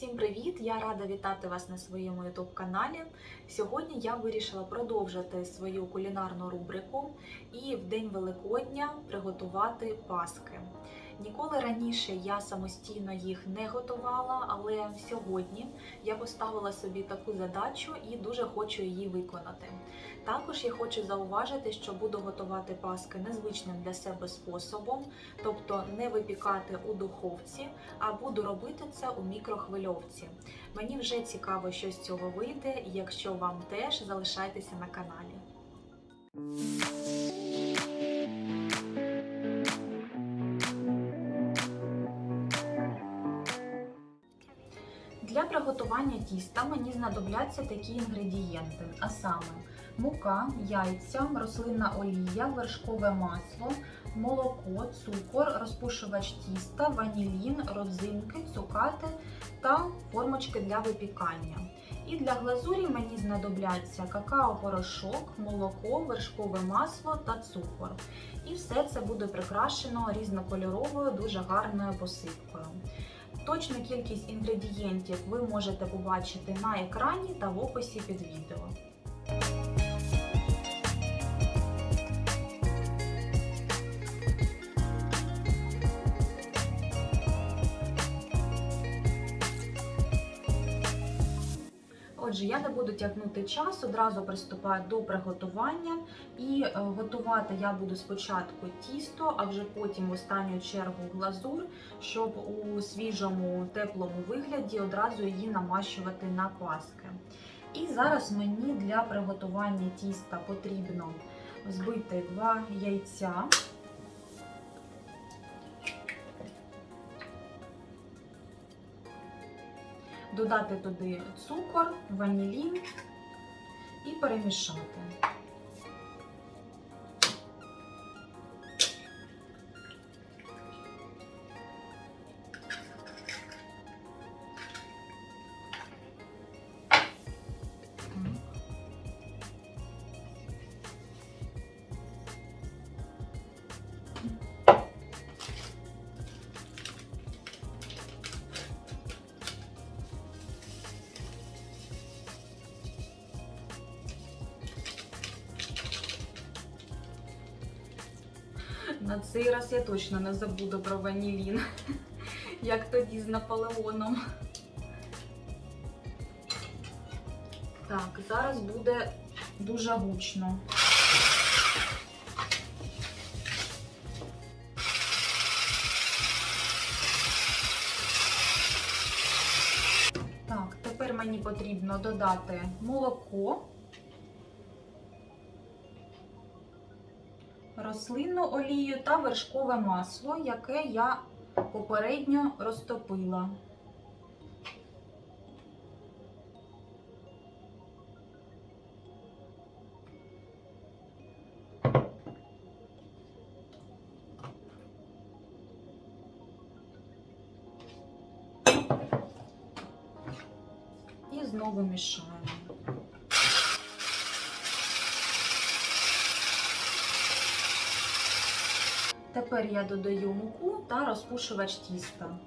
Всім привіт! Я рада вітати вас на своєму youtube каналі. Сьогодні я вирішила продовжити свою кулінарну рубрику і в День Великодня приготувати паски. Ніколи раніше я самостійно їх не готувала, але сьогодні я поставила собі таку задачу і дуже хочу її виконати. Також я хочу зауважити, що буду готувати паски незвичним для себе способом, тобто не випікати у духовці, а буду робити це у мікрохвильовці. Мені вже цікаво, що з цього вийде. Якщо вам теж залишайтеся на каналі. Приготування тіста мені знадобляться такі інгредієнти, а саме мука, яйця, рослинна олія, вершкове масло, молоко, цукор, розпушувач тіста, ванілін, родзинки, цукати та формочки для випікання. І для глазурі мені знадобляться какао-порошок, молоко, вершкове масло та цукор. І все це буде прикрашено різнокольоровою, дуже гарною посипкою. Точну кількість інгредієнтів ви можете побачити на екрані та в описі під відео. Я не буду тягнути час, одразу приступаю до приготування. І е, готувати я буду спочатку тісто, а вже потім в останню чергу глазур, щоб у свіжому теплому вигляді одразу її намащувати на паски. І зараз мені для приготування тіста потрібно збити два яйця. Додати туди цукор, ванілін і перемішати. На цей раз я точно не забуду про ванілін, як тоді з Наполеоном. Так, зараз буде дуже гучно. Так, тепер мені потрібно додати молоко. Рослинну олію та вершкове масло, яке я попередньо розтопила. І знову мішаємо. Тепер я додаю муку та розпушувач тіста.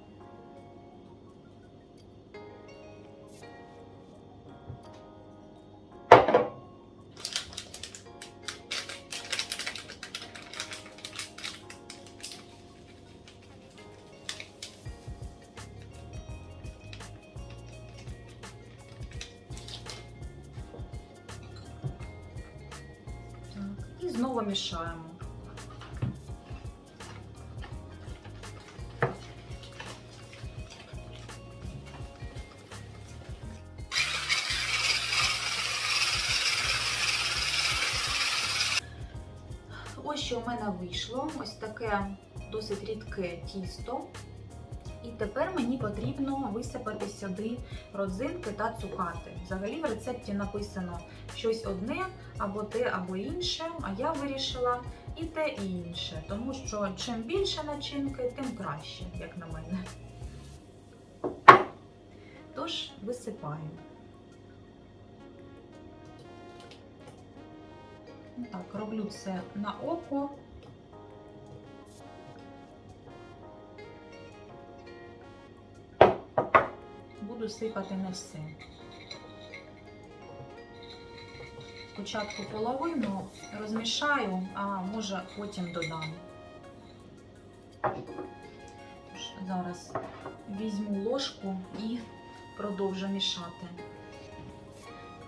І знову мішаємо. Вийшло. Ось таке досить рідке тісто. І тепер мені потрібно висипати сюди родзинки та цукати. Взагалі в рецепті написано щось одне, або те, або інше, а я вирішила і те, і інше. Тому що чим більше начинки, тим краще, як на мене. Тож висипаю. Так, роблю це на око. Буду сипати не все. Спочатку половину розмішаю, а може потім додам. Зараз візьму ложку і продовжу мішати.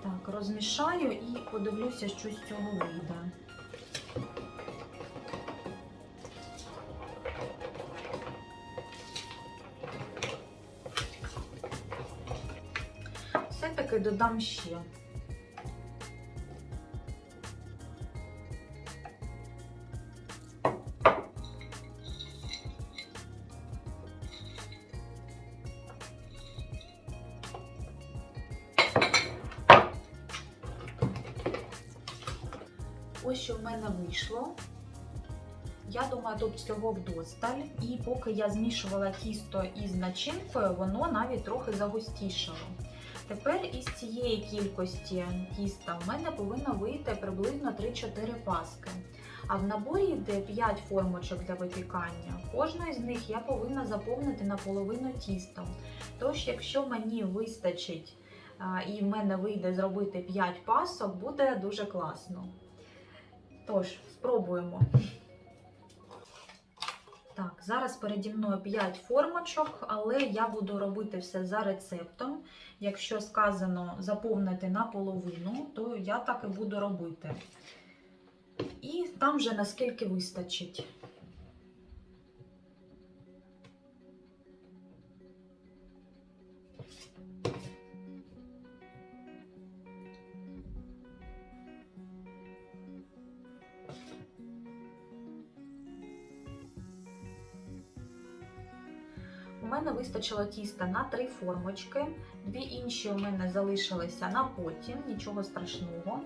Так, розмішаю і подивлюся, що з цього вийде. Додам ще. Ось що в мене вийшло. Я думаю, тут всього вдосталь. І поки я змішувала тісто із начинкою, воно навіть трохи загустішало. Тепер із цієї кількості тіста в мене повинно вийти приблизно 3-4 паски. А в наборі йде 5 формочок для випікання. Кожну з них я повинна заповнити наполовину тістом. Тож, якщо мені вистачить і в мене вийде зробити 5 пасок, буде дуже класно. Тож, спробуємо. Зараз переді мною 5 формочок, але я буду робити все за рецептом. Якщо сказано заповнити наполовину, то я так і буду робити. І там вже наскільки вистачить. Вистачило тіста на три формочки, дві інші у мене залишилися на потім, нічого страшного.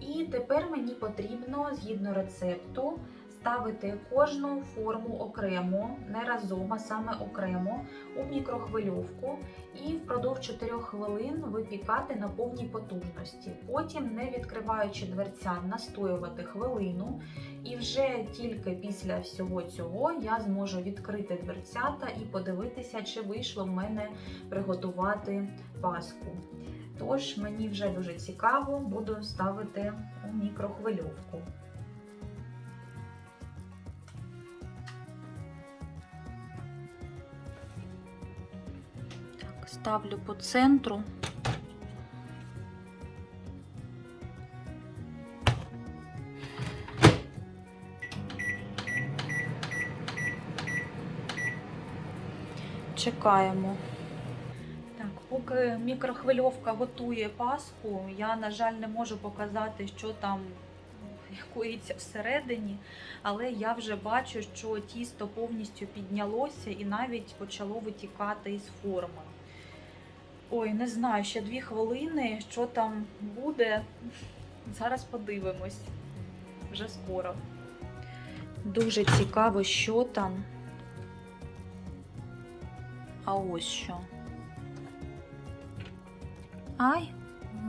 І тепер мені потрібно, згідно рецепту, ставити кожну форму окремо, не разом, а саме окремо у мікрохвильовку і впродовж 4 хвилин випікати на повній потужності. Потім, не відкриваючи дверця, настоювати хвилину. І вже тільки після всього цього я зможу відкрити дверцята і подивитися, чи вийшло в мене приготувати паску. Тож мені вже дуже цікаво, буду ставити у мікрохвильовку. Ставлю по центру. Чекаємо. Так, поки мікрохвильовка готує паску, я, на жаль, не можу показати, що там коїться всередині, але я вже бачу, що тісто повністю піднялося і навіть почало витікати із форми. Ой, не знаю, ще дві хвилини, що там буде. Зараз подивимось. Вже скоро. Дуже цікаво, що там. А ось що. Ай,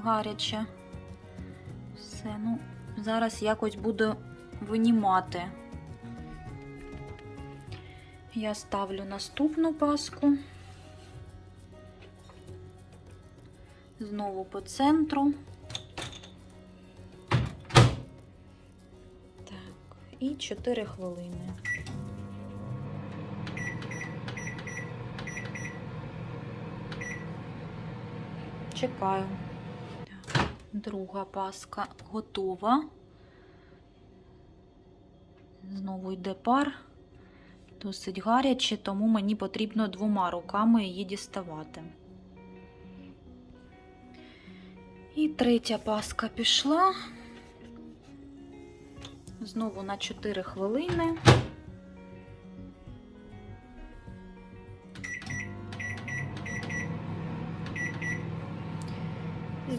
гаряче. Все, ну, зараз якось буду винімати. Я ставлю наступну паску. Знову по центру. Так, і 4 хвилини. Чекаю. Друга паска готова. Знову йде пар. Досить гаряче, тому мені потрібно двома руками її діставати. І третя паска пішла. Знову на 4 хвилини.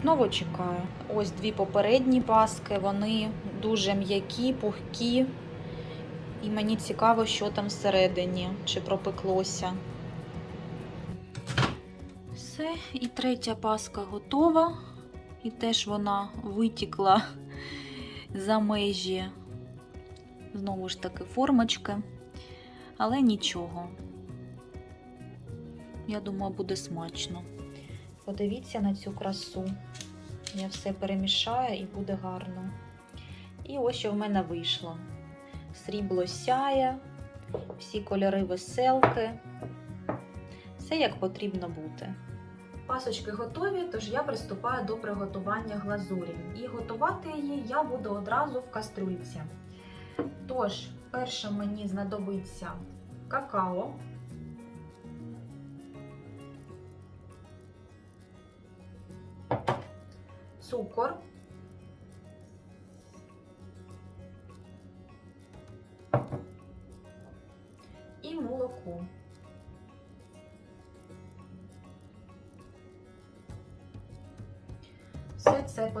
Знову чекаю. Ось дві попередні паски, вони дуже м'які, пухкі. І мені цікаво, що там всередині, чи пропеклося. Все, і третя паска готова. І теж вона витікла за межі, знову ж таки, формочки. Але нічого. Я думаю, буде смачно. Подивіться на цю красу. Я все перемішаю і буде гарно. І ось що в мене вийшло. Срібло сяє, всі кольори веселки. Все як потрібно бути. Пасочки готові, тож я приступаю до приготування глазурі. І готувати її я буду одразу в кастрюльці. Тож, перше мені знадобиться какао. Цукор.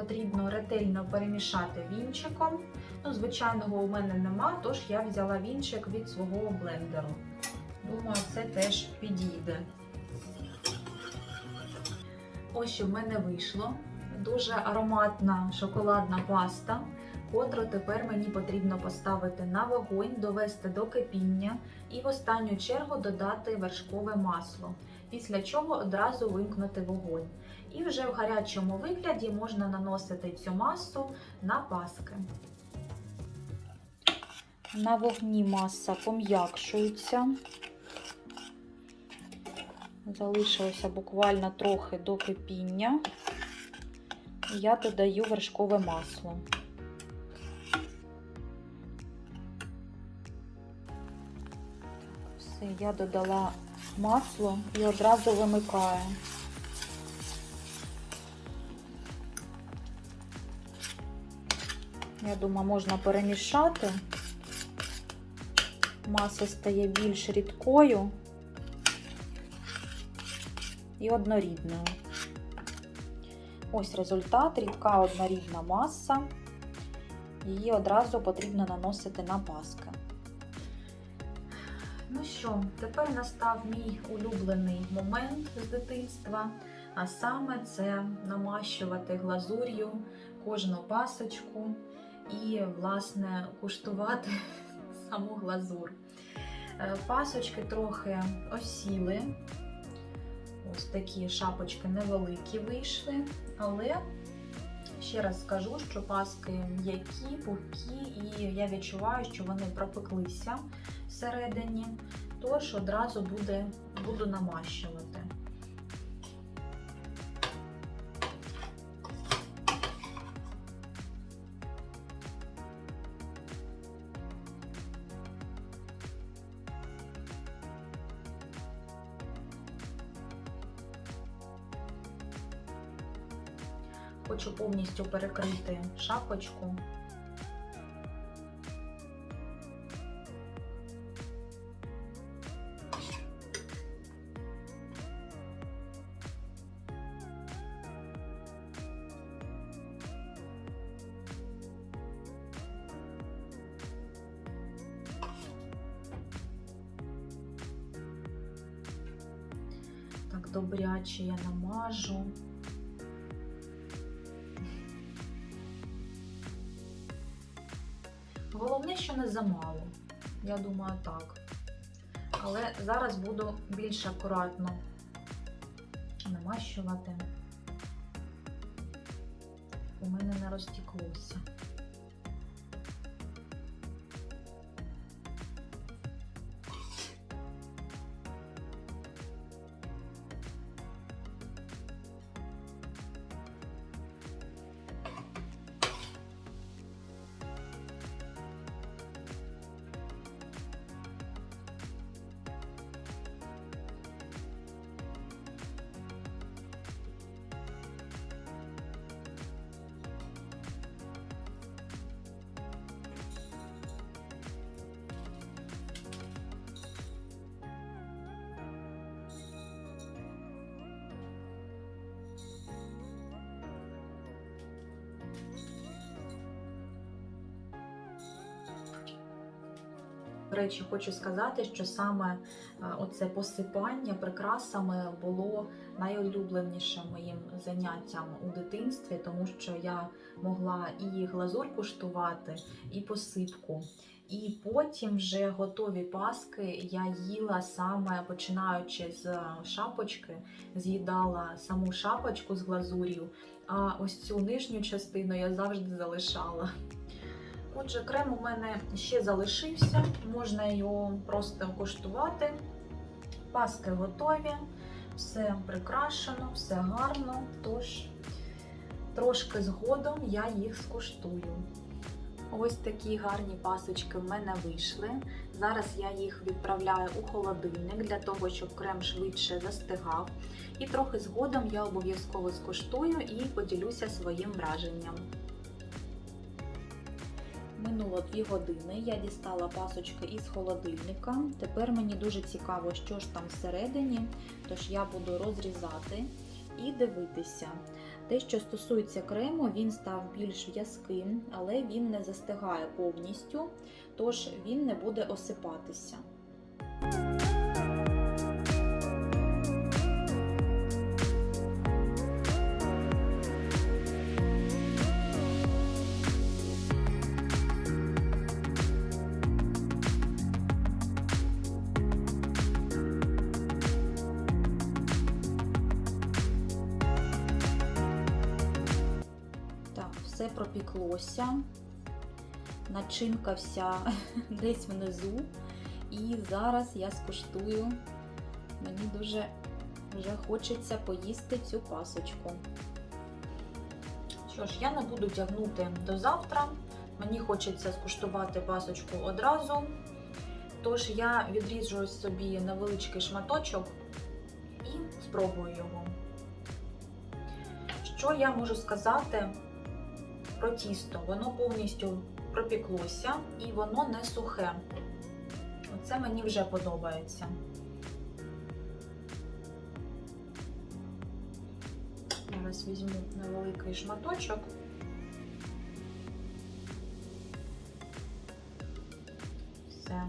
Потрібно ретельно перемішати вінчиком. Ну, звичайного у мене нема, тож я взяла вінчик від свого блендеру. Думаю, це теж підійде. Ось що в мене вийшло. Дуже ароматна шоколадна паста, котру тепер мені потрібно поставити на вогонь, довести до кипіння і в останню чергу додати вершкове масло, після чого одразу вимкнути вогонь. І вже в гарячому вигляді можна наносити цю масу на паски. На вогні маса пом'якшується. Залишилося буквально трохи до кипіння. Я додаю вершкове масло. Все, я додала масло і одразу вимикаю. Я думаю, можна перемішати. Маса стає більш рідкою і однорідною. Ось результат, рідка однорідна маса. Її одразу потрібно наносити на паски. Ну що, тепер настав мій улюблений момент з дитинства, а саме це намащувати глазур'ю кожну пасочку і, власне, куштувати саму глазур. Е, Пасочки трохи осіли. Ось такі шапочки невеликі вийшли, але ще раз скажу, що паски м'які, пухкі, і я відчуваю, що вони пропеклися всередині, тож одразу буде, буду намащувати. Хочу повністю перекрити шапочку. Добряче я намажу. Головне, не замало. Я думаю, так. Але зараз буду більш акуратно намащувати. У мене не розтіклося. Речі, хочу сказати, що саме е, оце посипання прикрасами було найулюбленішим моїм заняттям у дитинстві, тому що я могла і глазур куштувати, і посипку. І потім вже готові паски я їла саме починаючи з шапочки, з'їдала саму шапочку з глазур'ю, а ось цю нижню частину я завжди залишала. Отже, крем у мене ще залишився, можна його просто коштувати. Паски готові, все прикрашено, все гарно, тож трошки згодом я їх скуштую. Ось такі гарні пасочки в мене вийшли. Зараз я їх відправляю у холодильник для того, щоб крем швидше застигав. І трохи згодом я обов'язково скуштую і поділюся своїм враженням. Минуло 2 години, я дістала пасочки із холодильника. Тепер мені дуже цікаво, що ж там всередині, тож я буду розрізати і дивитися. Те, що стосується крему, він став більш в'язким, але він не застигає повністю, тож він не буде осипатися. Все пропіклося, начинка вся десь внизу. І зараз я скуштую. Мені дуже вже хочеться поїсти цю пасочку. Що ж, я не буду тягнути до завтра. Мені хочеться скуштувати пасочку одразу. Тож я відріжу собі невеличкий шматочок і спробую його. Що я можу сказати про тісто? Воно повністю пропіклося і воно не сухе. Оце мені вже подобається. Зараз візьму невеликий шматочок. Все.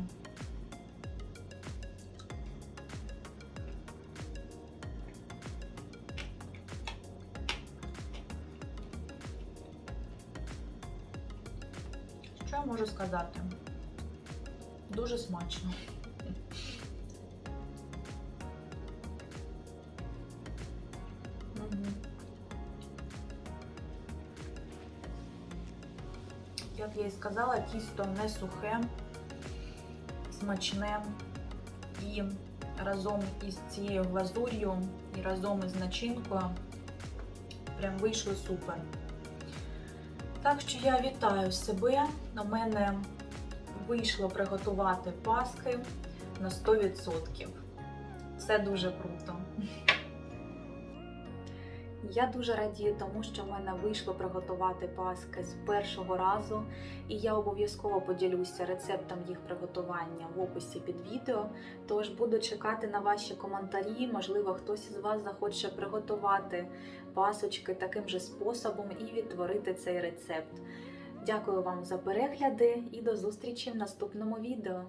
Сказати? Дуже смачно. Як я і сказала, тісто не сухе, смачне і разом із цією глазур'ю і разом із начинкою прям вийшло супер. Так що я вітаю себе. У мене вийшло приготувати паски на 100%. Це дуже круто. Я дуже радію тому, що в мене вийшло приготувати паски з першого разу, і я обов'язково поділюся рецептом їх приготування в описі під відео. Тож буду чекати на ваші коментарі. Можливо, хтось із вас захоче приготувати пасочки таким же способом і відтворити цей рецепт. Дякую вам за перегляди і до зустрічі в наступному відео.